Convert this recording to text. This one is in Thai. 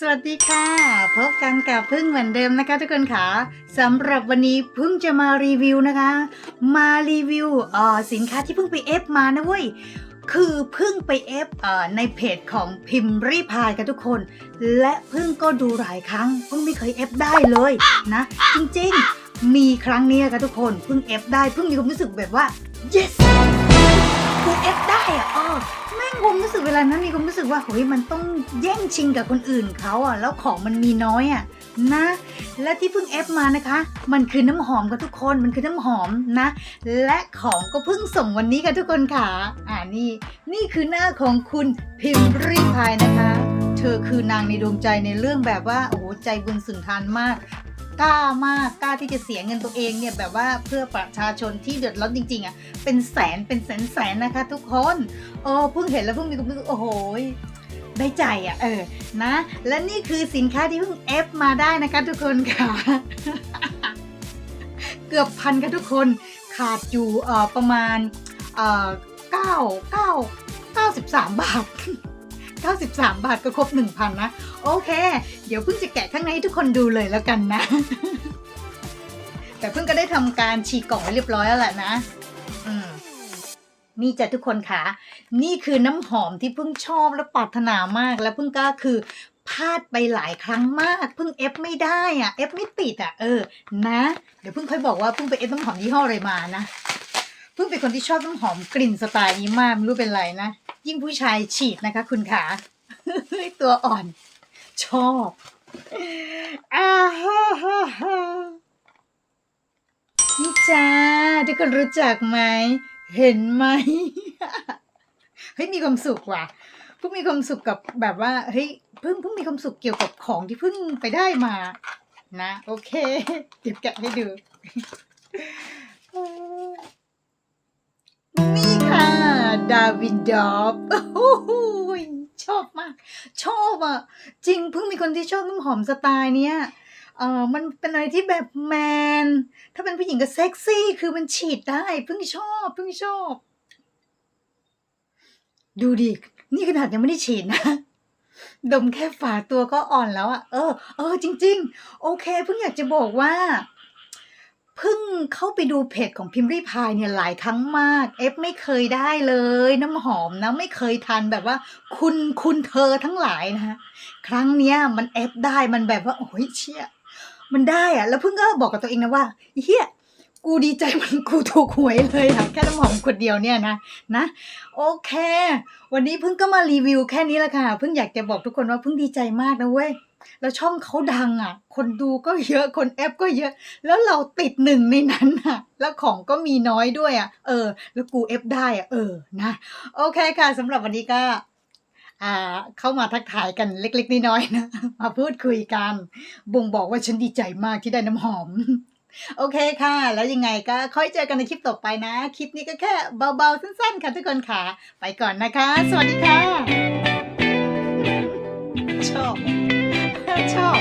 สวัสดีค่ะ พบกันกับพึ่งเหมือนเดิมนะคะ ทุกคนค่ะสำหรับวันนี้พึ่งจะมารีวิวนะคะ มารีวิวเอ่อสินค้าที่เพิ่งไปเอฟมานะเว้ยคือเพิ่งไปเอฟเอ่อในเพจของพิมพ์รีพายกันทุกคน และพึ่งก็ดูหลายครั้งเพิ่งไม่เคยเอฟได้เลยนะ จริงๆ มีครั้งนี้ค่ะทุกคนเพิ่งเอฟได้เพิ่งมีความรู้สึกแบบว่า yes เอฟได้อะอ้อแม่งความรู้สึกเวลานั้นมีความรู้สึกว่าเฮ้ยมันต้องแย่งชิงกับคนอื่นเขาอะแล้วของมันมีน้อยอะนะ และที่เพิ่งเอฟมานะคะ มันคือน้ำหอมกับทุกคนมันคือน้ำหอมนะ และของก็เพิ่งส่งวันนี้กับทุกคนค่ะอ่านี่นี่คือหน้าของคุณพิมพ์รีพายนะคะ เธอคือนางในดวงใจในเรื่องแบบว่าโอ้โหใจบุญสุนทานมาก กล้ามากกล้าที่จะเสียเงินตัวเองเนี่ยแบบว่าเพื่อประชาชนที่เดือดร้อนจริงๆอะเป็นแสนเป็นแสนแสนนะคะ ทุกคนโอ้เพิ่งเห็นแล้วเพิ่งมีความรู้สึกโอ้โหได้ใจอะเออนะ และนี่คือสินค้าที่เพิ่งเอฟมาได้นะคะทุกคนค่ะ เกือบพันค่ะทุกคนขาดอยู่เอ่อประมาณเอ่อเก้าเก้าเก้าสิบสามบาท 93 บาทก็ครบ 1,000 นะ โอเค เดี๋ยวเพิ่งจะแกะข้างในให้ทุกคนดูเลยแล้วกันนะ แต่เพิ่งก็ได้ทำการฉีกกล่องไว้เรียบร้อยแล้วแหละนะ อืมนี่จ้ะทุกคนค่ะ นี่คือน้ำหอมที่เพิ่งชอบและปรารถนามาก แล้วเพิ่งก็คือพลาดไปหลายครั้งมากเพิ่งเอฟไม่ได้อะเอฟไม่ติดอะเออนะ เดี๋ยวเพิ่งค่อยบอกว่าเพิ่งไปเอฟน้ำหอมยี่ห้ออะไรมานะเพิ่งเป็นคนที่ชอบน้ำหอมกลิ่นสไตล์นี้มากไม่รู้เป็นไรนะ ยิ่งผู้ชายฉีดนะคะ คุณขาตัวอ่อน ชอบอาฮ่าฮ่าฮ่านี่จ้าทุกคนรู้จักไหม เห็นไหมเฮ้ยมีความสุขว่ะเพิ่งมีความสุขกับแบบว่าเฮ้ยเพิ่งเพิ่งมีความสุขเกี่ยวกับของที่เพิ่งไปได้มา นะ โอเคเดี๋ยวแกะให้ดูนี่ ดาวินดอฟโอ้โหชอบมาก ชอบอะ จริงเพิ่งมีคนที่ชอบน้ำหอมสไตล์เนี้ยเออมันเป็นอะไรที่แบบแมน ถ้าเป็นผู้หญิงก็เซ็กซี่ คือมันฉีดได้ เพิ่งชอบเพิ่งชอบ ดูดิ นี่ขนาดยังไม่ได้ฉีดนะ ดมแค่ฝาตัวก็อ่อนแล้วอะ เออ เออ จริง ๆ โอเค เพิ่งอยากจะบอกว่า เพิ่งเข้าไปดูเพจของพิมพ์รีพายเนี่ยหลายครั้งมาก เอฟไม่เคยได้เลย น้ำหอมนะไม่เคยทันแบบว่า คุณคุณเธอทั้งหลายนะฮะครั้งเนี้ยมันเอฟได้มันแบบว่าโอ้ยเชี่ยมันได้อะแล้วเพิ่งก็บอกกับตัวเองนะว่าเฮียกูดีใจมันกูถูกหวยเลยอะแค่น้ำหอมขวดเดียวเนี่ยนะนะ โอเค วันนี้เพิ่งก็มารีวิวแค่นี้ละค่ะเพิ่งอยากจะบอกทุกคนว่าเพิ่งดีใจมากนะเว้ย แล้วช่องเขาดังอะ คนดูก็เยอะ คนแอปก็เยอะ แล้วเราติดหนึ่งในนั้นอะ แล้วของก็มีน้อยด้วยอะ เออ แล้วกูเอฟได้อะ เออ นะ โอเคค่ะสำหรับวันนี้ก็อ่าเข้ามาทักทายกันเล็ก ๆน้อยๆนะ มาพูดคุยกัน บ่งบอกว่าฉันดีใจมากที่ได้น้ำหอม โอเคค่ะ แล้วยังไงก็ค่อยเจอกันในคลิปต่อไปนะ คลิปนี้ก็แค่เบาๆ สั้นๆ ค่ะทุกคนค่ะ ไปก่อนนะคะ สวัสดีค่ะ ชอบ tall.